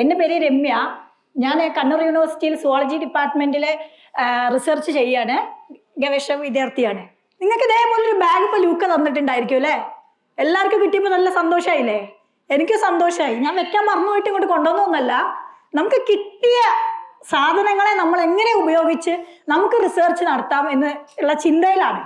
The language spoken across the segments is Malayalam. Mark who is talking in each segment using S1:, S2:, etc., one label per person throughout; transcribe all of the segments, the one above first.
S1: എന്റെ പേര് രമ്യ. ഞാൻ കണ്ണൂർ യൂണിവേഴ്സിറ്റിയിൽ സുവോളജി ഡിപ്പാർട്ട്മെന്റിലെ റിസർച്ച് ചെയ്യാണ്. ഗവേഷണ വിദ്യാർത്ഥിയാണ്. നിങ്ങൾക്ക് ഇതേപോലെ ഒരു ബാഗ് ഇപ്പോൾ ലൂക്ക തന്നിട്ടുണ്ടായിരിക്കും അല്ലേ? എല്ലാവർക്കും കിട്ടിയപ്പോൾ നല്ല സന്തോഷമായില്ലേ എനിക്ക് സന്തോഷമായി ഞാൻ വെക്കാൻ മറന്നുപോയിട്ട് ഇങ്ങോട്ട് കൊണ്ടുവന്നൊന്നല്ല നമുക്ക് കിട്ടിയ സാധനങ്ങളെ നമ്മൾ എങ്ങനെ ഉപയോഗിച്ച് നമുക്ക് റിസർച്ച് നടത്താം എന്ന് ഉള്ള ചിന്തയിലാണ്.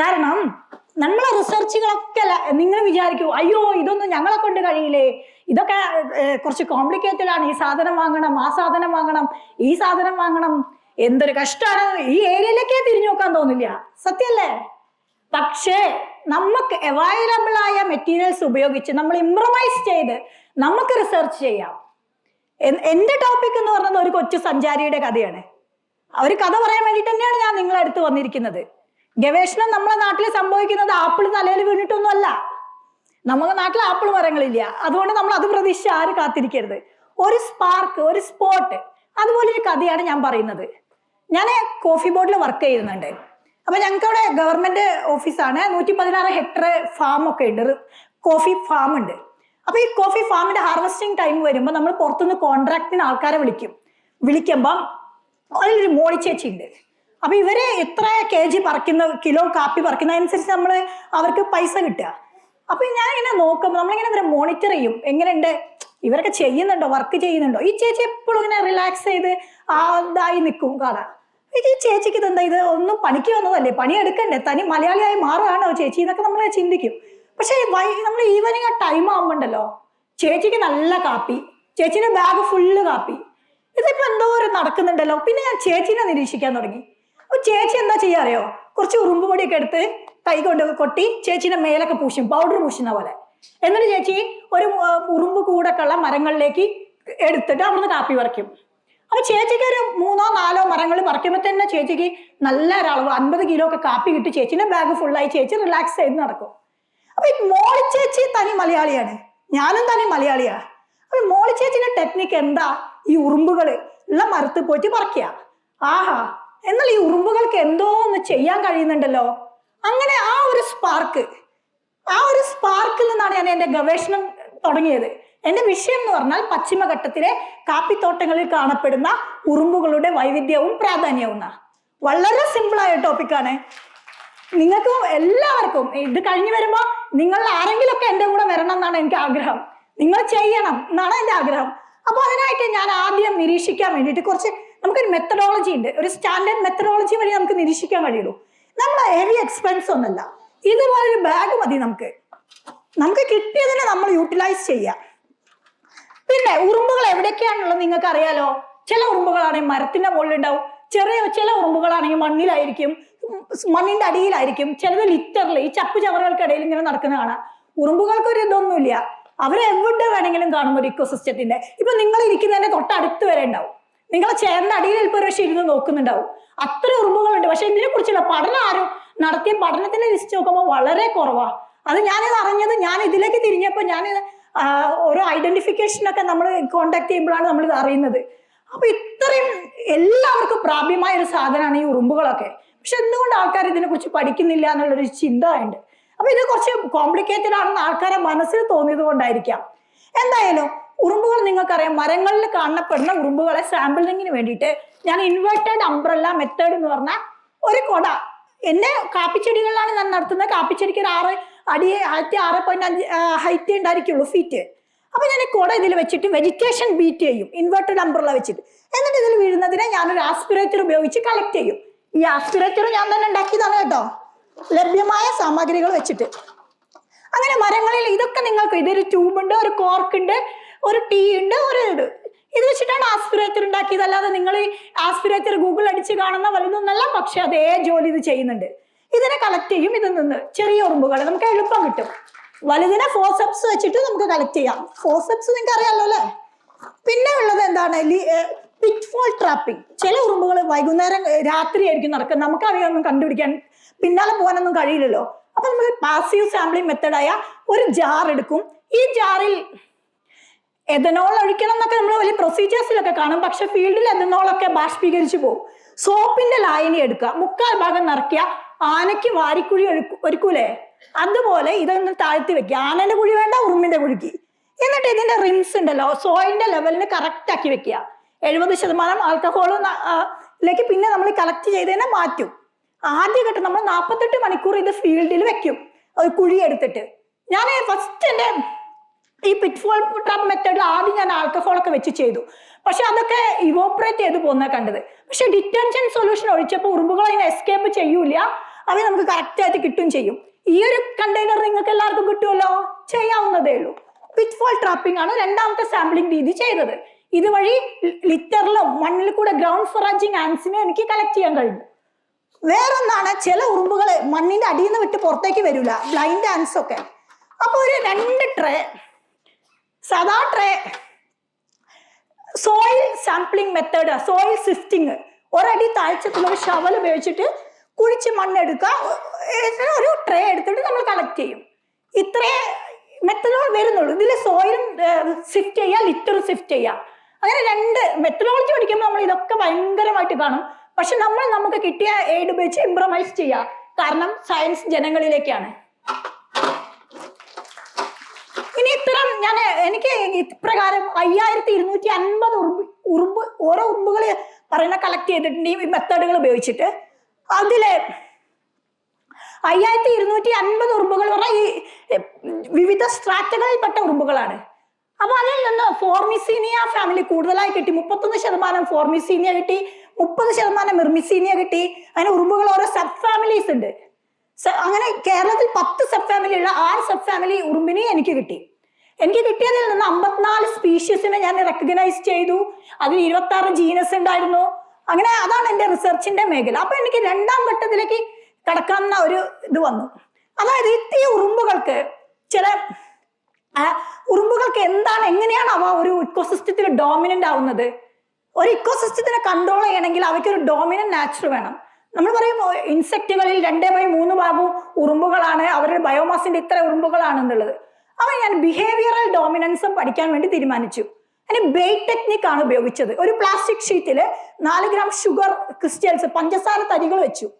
S1: കാരണം നമ്മളെ റിസർച്ചുകളൊക്കെ നിങ്ങൾ വിചാരിക്കൂ അയ്യോ ഇതൊന്നും ഞങ്ങളെ കൊണ്ട് കഴിയില്ലേ? ഇതൊക്കെ കുറച്ച് കോംപ്ലിക്കേറ്റഡ് ആണ്. ഈ സാധനം വാങ്ങണം ആ സാധനം വാങ്ങണം ഈ സാധനം വാങ്ങണം. എന്തൊരു കഷ്ടമാണ്. ഈ ഏരിയയിലേക്കേ തിരിഞ്ഞു നോക്കാൻ തോന്നില്ല. സത്യല്ലേ പക്ഷേ നമുക്ക് അവൈലബിൾ ആയ മെറ്റീരിയൽസ് ഉപയോഗിച്ച് നമ്മൾ ഇംപ്രമൈസ് ചെയ്ത് നമുക്ക് റിസർച്ച് ചെയ്യാം. എന്റെ ടോപ്പിക് എന്ന് പറയുന്നത് ഒരു കൊച്ചു സഞ്ചാരിയുടെ കഥയാണ്. ഒരു കഥ പറയാൻ വേണ്ടിയിട്ട് തന്നെയാണ് ഞാൻ നിങ്ങളെ അടുത്ത് വന്നിരിക്കുന്നത്. ഗവേഷണം നമ്മളെ നാട്ടിൽ സംഭവിക്കുന്നത് ആപ്പിൾ തലയിൽ വീണിട്ടൊന്നുമല്ല. നമ്മുടെ നാട്ടിൽ ആപ്പിൾ മരങ്ങളില്ല. അതുകൊണ്ട് നമ്മൾ അത് പ്രതീക്ഷിച്ച് ആര് കാത്തിരിക്കരുത്. ഒരു സ്പാർക്ക് ഒരു സ്പോട്ട് അതുപോലെ ഒരു കഥയാണ് ഞാൻ പറയുന്നത്. ഞാൻ കോഫി ബോർഡിൽ വർക്ക് ചെയ്യുന്നുണ്ട്. അപ്പൊ ഞങ്ങൾക്ക് അവിടെ ഗവൺമെന്റ് ഓഫീസാണ് നൂറ്റി പതിനാറ് ഹെക്ടർ ഫാം ഒക്കെ ഉണ്ട്. കോഫി ഫാം ഉണ്ട്. അപ്പൊ ഈ കോഫി ഫാമിന്റെ ഹാർവസ്റ്റിംഗ് ടൈം വരുമ്പോൾ നമ്മൾ പുറത്തുനിന്ന് കോൺട്രാക്ടിന് ആൾക്കാരെ വിളിക്കും. വിളിക്കുമ്പം അതിലൊരു മോളി ചേച്ചി ഉണ്ട്. അപ്പൊ ഇവർ എത്ര കെ ജി പറിക്കുന്ന കിലോ കാപ്പി പറിക്കുന്നതനുസരിച്ച് നമ്മൾ അവർക്ക് പൈസ കിട്ടുക. അപ്പൊ ഞാൻ ഇങ്ങനെ നോക്കുമ്പോൾ നമ്മളിങ്ങനെ ഇവരെ മോണിറ്റർ ചെയ്യും. എങ്ങനെയുണ്ട്? ഇവരൊക്കെ ചെയ്യുന്നുണ്ടോ? വർക്ക് ചെയ്യുന്നുണ്ടോ? ഈ ചേച്ചി എപ്പോഴും ഇങ്ങനെ റിലാക്സ് ചെയ്ത് ആ ഇതായി നിൽക്കും കാണാം ഈ ചേച്ചിക്ക് ഇതെന്താ? ഇത് ഒന്നും പണിക്ക് വന്നതല്ലേ? പണി എടുക്കണ്ടേ? തനി മലയാളിയായി മാറുകയാണോ ചേച്ചി? എന്നൊക്കെ നമ്മൾ ചിന്തിക്കും. പക്ഷേ നമ്മൾ ഈവനിങ് ആ ടൈം ആകുമ്പോണ്ടല്ലോ ചേച്ചിക്ക് നല്ല കാപ്പി ചേച്ചിന്റെ ബാഗ് ഫുള്ള് കാപ്പി. ഇതിപ്പോ എന്തോ ഒരു നടക്കുന്നുണ്ടല്ലോ. പിന്നെ ഞാൻ ചേച്ചിനെ നിരീക്ഷിക്കാൻ തുടങ്ങി. അപ്പൊ ചേച്ചി എന്താ ചെയ്യാറിയോ കുറച്ച് ഉറുമ്പുപൊടിയൊക്കെ എടുത്ത് കൈ കൊണ്ട് കൊട്ടി ചേച്ചിന്റെ മേലൊക്കെ പൂശും പൗഡർ പൂശുന്ന പോലെ. എന്നിട്ട് ചേച്ചി ഒരു ഉറുമ്പ് കൂടൊക്കെ ഉള്ള മരങ്ങളിലേക്ക് എടുത്തിട്ട് അവിടുന്ന് കാപ്പി പറിക്കും. അപ്പൊ ചേച്ചിക്ക് ഒരു മൂന്നോ നാലോ മരങ്ങൾ പറിക്കുമ്പോൾ തന്നെ ചേച്ചിക്ക് നല്ല ഒരളവ് അൻപത് കിലോ ഒക്കെ കാപ്പി കിട്ടി ചേച്ചിന്റെ ബാഗ് ഫുള്ളായി ചേച്ചി റിലാക്സ് ചെയ്ത് നടക്കും. അപ്പൊ ഈ മോളി ചേച്ചി തനി മലയാളിയാണ്. ഞാനും തനി മലയാളിയാ. അപ്പൊ മോളി ചേച്ചിന്റെ ടെക്നിക്ക് എന്താ? ഈ ഉറുമ്പുകൾ ഉള്ള മരത്ത് പോയിട്ട് പറിക്കുക ആഹാ എന്നാൽ ഈ ഉറുമ്പുകൾക്ക് എന്തോ ഒന്ന് ചെയ്യാൻ കഴിയുന്നുണ്ടല്ലോ. അങ്ങനെ ആ ഒരു സ്പാർക്ക് ആ ഒരു സ്പാർക്കിൽ നിന്നാണ് ഞാൻ എന്റെ ഗവേഷണം തുടങ്ങിയത്. എന്റെ വിഷയം എന്ന് പറഞ്ഞാൽ പശ്ചിമഘട്ടത്തിലെ കാപ്പിത്തോട്ടങ്ങളിൽ കാണപ്പെടുന്ന ഉറുമ്പുകളുടെ വൈവിധ്യവും പ്രാധാന്യവും. വളരെ സിമ്പിളായ ടോപ്പിക്കാണ് നിങ്ങൾക്ക് എല്ലാവർക്കും ഇത് കഴിഞ്ഞു വരുമ്പോൾ നിങ്ങൾ ആരെങ്കിലുമൊക്കെ എന്റെ കൂടെ വരണം എന്നാണ് എനിക്ക് ആഗ്രഹം. നിങ്ങൾ ചെയ്യണം എന്നാണ് എന്റെ ആഗ്രഹം. അപ്പൊ അതിനായിട്ട് ഞാൻ ആദ്യം നിരീക്ഷിക്കാൻ വേണ്ടിയിട്ട് കുറച്ച് നമുക്കൊരു മെത്തഡോളജി ഉണ്ട്. ഒരു സ്റ്റാൻഡേർഡ് മെത്തഡോളജി വഴി നമുക്ക് നിരീക്ഷിക്കാൻ കഴിയുള്ളൂ. നമ്മൾ ഹെവി എക്സ്പെൻസ് ഒന്നല്ല. ഇതുപോലെ ഒരു ബാഗ് മതി നമുക്ക്. നമുക്ക് കിട്ടിയതിനെ നമ്മൾ യൂട്ടിലൈസ് ചെയ്യാം. പിന്നെ ഉറുമ്പുകൾ എവിടെയൊക്കെയാണുള്ളത് നിങ്ങൾക്ക് അറിയാലോ ചില ഉറുമ്പുകളാണെങ്കിൽ മരത്തിന്റെ മുകളിലുണ്ടാവും. ചെറിയ ചില ഉറുമ്പുകളാണെങ്കിൽ മണ്ണിലായിരിക്കും. മണ്ണിന്റെ അടിയിലായിരിക്കും. ചിലത് ലിറ്ററിൽ ഈ ചപ്പ് ചവറുകൾക്കിടയിൽ ഇങ്ങനെ നടക്കുന്ന കാണാം. ഉറുമ്പുകൾക്ക് ഒരു ഇതൊന്നുമില്ല. അവരെവിടെ വേണമെങ്കിലും കാണും ഒരു ഇക്കോസിസ്റ്റത്തിന്റെ ഇപ്പൊ നിങ്ങൾ ഇരിക്കുന്നതിന്റെ തൊട്ടടുത്ത് വരെ ഉണ്ടാവും. നിങ്ങളെ ചേർന്ന അടിയിൽ ചിലപ്പോൾ ഒരു പക്ഷേ ഇരുന്ന് നോക്കുന്നുണ്ടാവും. അത്ര ഉറുമ്പുകളുണ്ട്. പക്ഷെ ഇതിനെ കുറിച്ചുള്ള പഠനം ആരും നടത്തിയ പഠനത്തിന്റെ ലിസ്റ്റ് നോക്കുമ്പോൾ വളരെ കുറവാ. അത് ഞാനിത് അറിഞ്ഞത് ഞാൻ ഇതിലേക്ക് തിരിഞ്ഞപ്പോൾ ഞാൻ ഓരോ ഐഡന്റിഫിക്കേഷൻ ഒക്കെ നമ്മൾ കോണ്ടാക്ട് ചെയ്യുമ്പോഴാണ് നമ്മൾ ഇത് അറിയുന്നത്. അപ്പൊ ഇത്രയും എല്ലാവർക്കും പ്രാപ്യമായ ഒരു സാധനമാണ് ഈ ഉറുമ്പുകളൊക്കെ. പക്ഷെ എന്തുകൊണ്ട് ആൾക്കാർ ഇതിനെ കുറിച്ച് പഠിക്കുന്നില്ല എന്നുള്ളൊരു ചിന്ത ഉണ്ട്. അപ്പൊ ഇത് കുറച്ച് കോംപ്ലിക്കേറ്റഡ് ആണെന്ന് ആൾക്കാരെ മനസ്സിൽ തോന്നിയത് കൊണ്ടായിരിക്കാം. എന്തായാലും ഉറുമ്പുകൾ നിങ്ങൾക്കറിയാം. മരങ്ങളിൽ കാണപ്പെടുന്ന ഉറുമ്പുകളെ സാമ്പിളിങ്ങിന് വേണ്ടിയിട്ട് ഞാൻ ഇൻവേർട്ടഡ് അംബ്രല്ല മെത്തേഡ് എന്ന് പറഞ്ഞ ഒരു കൊട. എന്റെ കാപ്പിച്ചെടികളിലാണ് ഞാൻ നടത്തുന്നത്. കാപ്പിച്ചെടിക്ക് ഒരു ആറ് അടി ആയിരത്തി ആറ് പോയിന്റ് അഞ്ച് ഹൈറ്റ് ഉണ്ടായിരിക്കുള്ളൂ ഫീറ്റ് അപ്പൊ ഞാൻ ഈ കുട ഇതിൽ വെച്ചിട്ട് വെജിറ്റേഷൻ ബീറ്റ് ചെയ്യും. ഇൻവേർട്ടഡ് അംബ്രല്ല വെച്ചിട്ട്. എന്നിട്ട് ഇതിൽ വീഴുന്നതിനെ ഞാനൊരു ആസ്പിറേറ്റർ ഉപയോഗിച്ച് കളക്ട് ചെയ്യും. ഈ ആസ്പിറേറ്റർ ഞാൻ തന്നെ ഉണ്ടാക്കിയതാണ് കേട്ടോ. ലഭ്യമായ സാമഗ്രികൾ വെച്ചിട്ട്. അങ്ങനെ മരങ്ങളിൽ ഇതൊക്കെ നിങ്ങൾക്ക് ഇതൊരു ട്യൂബ് ഉണ്ട് ഒരു കോർക്ക് ഉണ്ട് ഒരു ടീ ഉണ്ട് ഒരു ഇത്. ഇത് വെച്ചിട്ടാണ് ആസ്പിറേറ്റർ ഉണ്ടാക്കിയത്. അല്ലാതെ നിങ്ങൾ ഈ ആസ്പിറേറ്റർ ഗൂഗിൾ അടിച്ച് കാണുന്ന വലുതൊന്നല്ല പക്ഷെ അതേ ജോലി ഇത് ചെയ്യുന്നുണ്ട്. ഇതിനെ കളക്ട് ചെയ്യും ഇതിൽ നിന്ന്. ചെറിയ ഉറുമ്പുകൾ നമുക്ക് എളുപ്പം കിട്ടും. വലുതിനെ ഫോസപ്സ് വെച്ചിട്ട് നമുക്ക് കളക്ട് ചെയ്യാം. ഫോസപ്സ് നിങ്ങൾക്ക് അറിയാലോ അല്ലേ? പിന്നെ ഉള്ളത് എന്താണ്? പിറ്റ്ഫോൾ ട്രാപ്പിംഗ് ചില ഉറുമ്പുകൾ വൈകുന്നേരം രാത്രി ആയിരിക്കും നടക്കുക നമുക്ക് അവയൊന്നും കണ്ടുപിടിക്കാൻ പിന്നാലെ പോകാനൊന്നും കഴിയില്ലല്ലോ. അപ്പൊ നമ്മൾ പാസീവ് സാമ്പിളിംഗ് മെത്തഡായ ഒരു ജാർ എടുക്കും. ഈ ജാറിൽ എഥനോൾ ഒഴിക്കണം എന്നൊക്കെ നമ്മൾ വലിയ പ്രൊസീജിയേഴ്സിലൊക്കെ കാണും. പക്ഷെ ഫീൽഡിൽ എഥനോളൊക്കെ ബാഷ്പീകരിച്ചു പോകും സോപ്പിന്റെ ലായനി എടുക്കുക. മുക്കാൽ ഭാഗം നിറയ്ക്കുക. ആനയ്ക്ക് വാരിക്കുഴി ഒരുക്കൂലേ? അതുപോലെ ഇതൊന്ന് താഴ്ത്തി വെക്കുക. ആനന്റെ കുഴി വേണ്ട ഉറുമ്പിന്റെ കുഴിക്ക്. എന്നിട്ട് ഇതിന്റെ റിംസ് ഉണ്ടല്ലോ സോയിന്റെ ലെവലിന് കറക്റ്റ് ആക്കി വെക്കുക. എഴുപത് ശതമാനം ആൽക്കഹോൾ ലേക്ക് പിന്നെ നമ്മൾ കളക്ട് ചെയ്തതിനെ മാറ്റും. ആദ്യഘട്ടം നമ്മൾ നാൽപ്പത്തെട്ട് മണിക്കൂർ ഇത് ഫീൽഡിൽ വെക്കും. കുഴി എടുത്തിട്ട്. ഞാൻ ഫസ്റ്റ് എന്റെ ഈ പിറ്റ്ഫോൾ ട്രാപ്പ് മെത്തേഡിൽ ആദ്യം ഞാൻ ആൽക്കഹോളൊക്കെ വെച്ച് ചെയ്തു. പക്ഷെ അതൊക്കെ ഇവോപ്പറേറ്റ് ചെയ്ത് പോകുന്ന കണ്ടത്. പക്ഷെ ഡിറ്റർജൻ സൊല്യൂഷൻ ഒഴിച്ചപ്പോൾ ഉറുമ്പുകൾ അതിനെ എസ്കേപ്പ് ചെയ്യൂല അത് നമുക്ക് കറക്റ്റ് ആയിട്ട് കിട്ടും ചെയ്യും. ഈ ഒരു കണ്ടെയ്നർ നിങ്ങൾക്ക് എല്ലാവർക്കും കിട്ടുമല്ലോ ചെയ്യാവുന്നതേ ഉള്ളൂ. പിറ്റ്ഫോൾ ട്രാപ്പിംഗ് ആണ് രണ്ടാമത്തെ സാമ്പിളിംഗ് രീതി ചെയ്തത്. ഇതുവഴി ലിറ്ററിലും മണ്ണിൽ കൂടെ ഗ്രൗണ്ട് ഫൊറാജിങ് ആൻസിനെ എനിക്ക് കളക്ട് ചെയ്യാൻ കഴിഞ്ഞു വേറൊന്നാണ് ചില ഉറുമ്പുകൾ മണ്ണിന്റെ അടിയിൽ നിന്ന് വിട്ട് പുറത്തേക്ക് വരില്ല ബ്ലൈൻഡ് ആൻസ് ഒക്കെ. അപ്പൊ ഒരു രണ്ട് ട്രേ സാധാ tray soil sampling method soil sifting ഒരടി താഴ്ചത്തുള്ള ഒരു ഷവൽ ഉപയോഗിച്ചിട്ട് കുഴിച്ച് മണ്ണെടുക്കുക. ഒരു ട്രേ എടുത്തിട്ട് നമ്മൾ കളക്ട് ചെയ്യും. ഇത്രേ മെത്തഡോൾ വരുന്നുള്ളൂ. ഇതിൽ സോയിലും സിഫ്റ്റ് ചെയ്യുക ലിറ്റർ സിഫ്റ്റ് ചെയ്യുക. അങ്ങനെ രണ്ട് മെത്തഡോളജി പഠിക്കുമ്പോൾ നമ്മൾ ഇതൊക്കെ ഭയങ്കരമായിട്ട് കാണും. പക്ഷെ നമ്മൾ നമുക്ക് കിട്ടിയ എയ്ഡ് ഉപയോഗിച്ച് ഇംപ്രമൈസ് ചെയ്യുക. കാരണം സയൻസ് ജനങ്ങളിലേക്കാണ്. ഇനി ഇത്തരം ഞാൻ എനിക്ക് ഇപ്രകാരം അയ്യായിരത്തി ഇരുന്നൂറ്റി അൻപത് ഉറുമ്പ് ഉറുമ്പ് ഓരോ ഉറുമ്പുകൾ പറയുന്ന കളക്ട് ചെയ്തിട്ടുണ്ട് ഈ മെത്തേഡുകൾ ഉപയോഗിച്ചിട്ട് അതിൽ അയ്യായിരത്തി ഇരുന്നൂറ്റി അൻപത് ഉറുമ്പുകൾ പറഞ്ഞാൽ ഈ വിവിധ സ്ട്രാറ്റകളിൽപ്പെട്ട ഉറുമ്പുകളാണ്. അപ്പൊ അതിൽ നിന്ന് ഫോർമിസീനിയ ഫാമിലി കൂടുതലായി കിട്ടി. മുപ്പത്തൊന്ന് ശതമാനം ഫോർമിസീനിയ കിട്ടി മുപ്പത് ശതമാനം മിർമിസീനിയ കിട്ടി. അങ്ങനെ ഉറുമ്പുകൾ ഓരോ സബ് ഫാമിലീസ് ഉണ്ട് അങ്ങനെ കേരളത്തിൽ പത്ത് സബ് ഫാമിലി ഉള്ള ആറ് സബ് ഫാമിലി ഉറുമ്പിനെ എനിക്ക് കിട്ടി. എനിക്ക് കിട്ടിയതിൽ നിന്ന് അമ്പത്തിനാല് സ്പീഷീസിനെ ഞാൻ റെക്കഗ്നൈസ് ചെയ്തു. അതിൽ ഇരുപത്തി ആറ് ജീനസ് ഉണ്ടായിരുന്നു. അങ്ങനെ അതാണ് എന്റെ റിസർച്ചിന്റെ മേഖല. അപ്പൊ എനിക്ക് രണ്ടാം ഘട്ടത്തിലേക്ക് കടക്കാവുന്ന ഒരു ഇത് വന്നു. അതായത് ഈ ഉറുമ്പുകൾക്ക് ചില ഉറുമ്പുകൾക്ക് എന്താണ് എങ്ങനെയാണ് അവ ഒരു ഇക്കോസിസ്റ്റത്തിൽ ഡോമിനന്റ് ആവുന്നത്? ഒരു ഇക്കോസിസ്റ്റത്തിനെ കൺട്രോൾ ചെയ്യണമെങ്കിൽ അവയ്ക്ക് ഒരു ഡോമിനന്റ് നാച്ചർ വേണം. നമ്മൾ പറയും ഇൻസെക്റ്റുകളിൽ രണ്ടേ ബൈ മൂന്ന് ഭാഗവും ഉറുമ്പുകളാണ്. അവരുടെ ബയോമാസിന്റെ ഇത്ര ഉറുമ്പുകളാണെന്നുള്ളത്. അവ ഞാൻ ബിഹേവിയറൽ ഡോമിനൻസും പഠിക്കാൻ വേണ്ടി തീരുമാനിച്ചു. അതിന് ബെയ്റ്റ് ടെക്നിക് ആണ് ഉപയോഗിച്ചത്. ഒരു പ്ലാസ്റ്റിക് ഷീറ്റിൽ നാല് ഗ്രാം ഷുഗർ ക്രിസ്റ്റൽസ് പഞ്ചസാര തരികൾ വെച്ചു.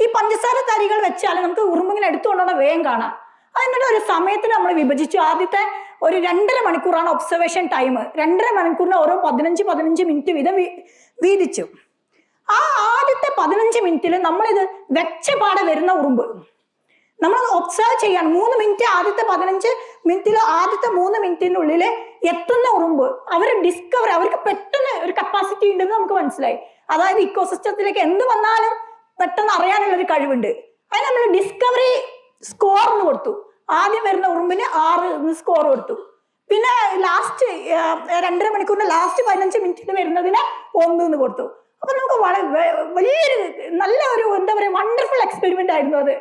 S1: ഈ പഞ്ചസാര തരികൾ വെച്ചാൽ നമുക്ക് ഉറുമ്പിങ്ങനെ എടുത്തുകൊണ്ടുവന്ന വേഗം കാണാം. അതിനുള്ള ഒരു സമയത്തിന് നമ്മൾ വിഭജിച്ചു. ആദ്യത്തെ ഒരു രണ്ടര മണിക്കൂറാണ് ഒബ്സർവേഷൻ ടൈം രണ്ടര മണിക്കൂറിന് ഓരോ പതിനഞ്ച് പതിനഞ്ച് മിനിറ്റ് വീതം വീതിച്ചു. ആ ആദ്യത്തെ പതിനഞ്ച് മിനിറ്റിൽ നമ്മളിത് വെച്ചപാടെ വരുന്ന ഉറുമ്പ്. നമ്മൾ ഒബ്സർവ് ചെയ്യണം. മൂന്ന് മിനിറ്റ് ആദ്യത്തെ പതിനഞ്ച് മിനിറ്റിലോ ആദ്യത്തെ മൂന്ന് മിനിറ്റിനുള്ളിൽ എത്തുന്ന ഉറുമ്പ് അവർ ഡിസ്കവർ അവർക്ക് പെട്ടെന്ന് ഒരു കപ്പാസിറ്റി ഉണ്ടെന്ന് നമുക്ക് മനസ്സിലായി. അതായത് ഇക്കോസിസ്റ്റത്തിലേക്ക് എന്ത് വന്നാലും പെട്ടെന്ന് അറിയാനുള്ള ഒരു കഴിവുണ്ട്. അത് നമ്മൾ ഡിസ്കവറി സ്കോർ എന്ന് കൊടുത്തു. ആദ്യം വരുന്ന ഉറുമ്പിന് ആറ് സ്കോർ കൊടുത്തു. പിന്നെ ലാസ്റ്റ് രണ്ടര മണിക്കൂറിന്റെ ലാസ്റ്റ് പതിനഞ്ച് മിനിറ്റിൽ വരുന്നതിന് ഒന്ന് കൊടുത്തു. അപ്പൊ നമുക്ക് വളരെ വലിയൊരു നല്ല ഒരു എന്താ പറയുക വണ്ടർഫുൾ എക്സ്പെരിമെന്റ് ആയിരുന്നു അത്.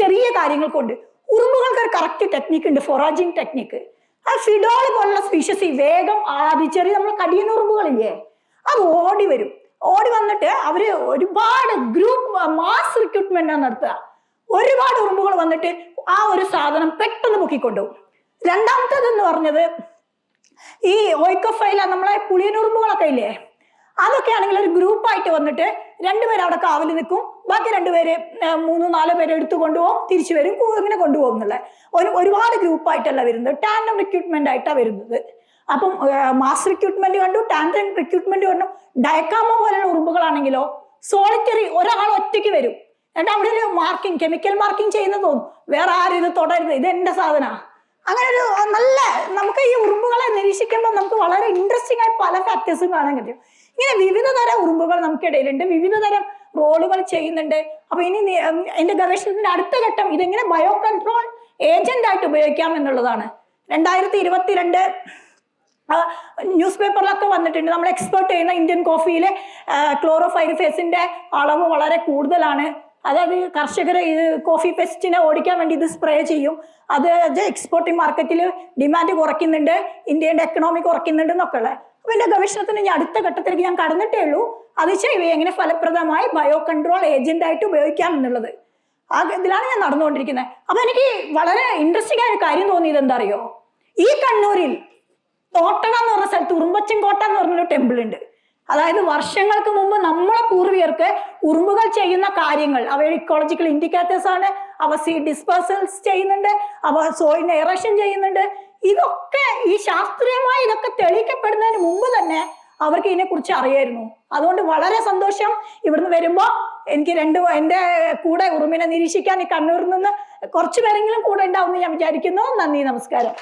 S1: ചെറിയ കാര്യങ്ങൾ കൊണ്ട്. ഉറുമ്പുകൾക്ക് ഒരു കറക്റ്റ് ടെക്നിക്ക് ഉണ്ട് ഫൊറാജിങ് ടെക്നിക്ക് ആ ഫിഡോൾ പോലുള്ള സ്പീഷ്യസ് വേഗം ആദ്യ ചെറിയ നമ്മൾ കടിയൻ ഉറുമ്പുകളില്ലേ അത് ഓടി വരും. ഓടി വന്നിട്ട് അവർ ഒരുപാട് ഗ്രൂപ്പ് മാസ് റിക്രൂട്ട്മെന്റ് ആണ് നടത്തുക. ഒരുപാട് ഉറുമ്പുകൾ വന്നിട്ട് ആ ഒരു സാധനം പെട്ടെന്ന് പൊക്കിക്കൊണ്ടുപോകും രണ്ടാമത്തേത് എന്ന് പറഞ്ഞത് ഈ ഓയ്ക്കോഫൈല നമ്മളെ പുളിയനുറുമ്പുകളൊക്കെ ഇല്ലേ അതൊക്കെ ആണെങ്കിൽ ഒരു ഗ്രൂപ്പായിട്ട് വന്നിട്ട് രണ്ടുപേര് അവിടെ കാവൽ നിൽക്കും. ബാക്കി രണ്ടുപേര് മൂന്ന് നാല് പേര് എടുത്തു കൊണ്ടുപോകും. തിരിച്ചു വരും ഇങ്ങനെ കൊണ്ടുപോകും എന്നുള്ളത്. ഒരു ഒരുപാട് ഗ്രൂപ്പായിട്ടല്ല വരുന്നത്. ടാൻഡം റിക്രൂട്ട്മെന്റ് ആയിട്ടാണ് വരുന്നത്. അപ്പം മാസ് റിക്രൂട്ട്മെന്റ് കണ്ടു ടാൻഡം റിക്രൂട്ട്മെന്റ് കണ്ടു. ഡയക്കാമോ പോലെയുള്ള ഉറുമ്പുകളാണെങ്കിലോ സോളിറ്ററി ഒരാൾ ഒറ്റയ്ക്ക് വരും. എന്നിട്ട് അവിടെ ഒരു മാർക്കിംഗ് കെമിക്കൽ മാർക്കിംഗ് ചെയ്യുന്ന തോന്നും. വേറെ ആരും ഇത് തുടരുത് ഇത് എന്റെ സാധന. അങ്ങനെ ഒരു നല്ല നമുക്ക് ഈ ഉറുമ്പുകളെ നിരീക്ഷിക്കുമ്പോൾ നമുക്ക് വളരെ ഇൻട്രസ്റ്റിംഗ് ആയി പല ഫാക്ടേഴ്സും കാണാൻ കഴിയും. ഇങ്ങനെ വിവിധ തരം ഉറുമ്പുകൾ നമുക്കിടയിലുണ്ട്. വിവിധ തരം റോളുകൾ ചെയ്യുന്നുണ്ട്. അപ്പൊ ഇനി എന്റെ ഗവേഷണത്തിന്റെ അടുത്ത ഘട്ടം ഇതെങ്ങനെ ബയോ കൺട്രോൾ ഏജന്റ് ആയിട്ട് ഉപയോഗിക്കാം എന്നുള്ളതാണ്. രണ്ടായിരത്തി ഇരുപത്തിരണ്ട് ന്യൂസ് പേപ്പറിലൊക്കെ വന്നിട്ടുണ്ട്. നമ്മൾ എക്സ്പോർട്ട് ചെയ്യുന്ന ഇന്ത്യൻ കോഫിയിലെ ക്ലോറോഫൈറിഫേസിന്റെ അളവ് വളരെ കൂടുതലാണ്. അതായത് കർഷകർ ഇത് കോഫി പെസ്റ്റിനെ ഓടിക്കാൻ വേണ്ടി ഇത് സ്പ്രേ ചെയ്യും. അത് എക്സ്പോർട്ടിംഗ് മാർക്കറ്റിൽ ഡിമാൻഡ് കുറയ്ക്കുന്നുണ്ട്. ഇന്ത്യയുടെ എക്കണോമി കുറയ്ക്കുന്നുണ്ട് എന്നൊക്കെ ഉള്ളത് അപ്പൊ എന്റെ ഗവേഷണത്തിന് ഞാൻ അടുത്ത ഘട്ടത്തിലേക്ക് ഞാൻ കടന്നിട്ടേ ഉള്ളൂ. അത് ഇവയെ എങ്ങനെ ഫലപ്രദമായി ബയോ കൺട്രോൾ ഏജന്റ് ആയിട്ട് ഉപയോഗിക്കാം എന്നുള്ളത്. ആ ഇതിലാണ് ഞാൻ നടന്നുകൊണ്ടിരിക്കുന്നത്. അപ്പൊ എനിക്ക് വളരെ ഇൻട്രസ്റ്റിംഗ് ആയ ഒരു കാര്യം തോന്നിയത് എന്താ അറിയോ ഈ കണ്ണൂരിൽ തോട്ടണ എന്ന് പറഞ്ഞ സ്ഥലത്ത് ഉറുമ്പച്ചൻ കോട്ട എന്ന് പറഞ്ഞൊരു ടെമ്പിൾ ഉണ്ട്. അതായത് വർഷങ്ങൾക്ക് മുമ്പ് നമ്മളെ പൂർവികർക്ക് ഉറുമ്പുകൾ ചെയ്യുന്ന കാര്യങ്ങൾ അവ ഇക്കോളജിക്കൽ ഇൻഡിക്കേറ്റേഴ്സ് ആണ് അവ സീ ഡിസ്പേഴ്സൽസ് ചെയ്യുന്നുണ്ട് അവ സോയിൽ എറേഷൻ ചെയ്യുന്നുണ്ട് ഇതൊക്കെ ഈ ശാസ്ത്രീയമായി ഇതൊക്കെ തെളിയിക്കപ്പെടുന്നതിന് മുമ്പ് തന്നെ അവർക്ക് ഇതിനെക്കുറിച്ച് അറിയായിരുന്നു. അതുകൊണ്ട് വളരെ സന്തോഷം ഇവിടുന്ന് വരുമ്പോൾ എനിക്ക് രണ്ട് എന്റെ കൂടെ ഉറുമിനെ നിരീക്ഷിക്കാൻ ഈ കണ്ണൂരിൽ നിന്ന് കുറച്ച് പേരെങ്കിലും കൂടെ ഉണ്ടാവും എന്ന് ഞാൻ വിചാരിക്കുന്നു. നന്ദി നമസ്കാരം.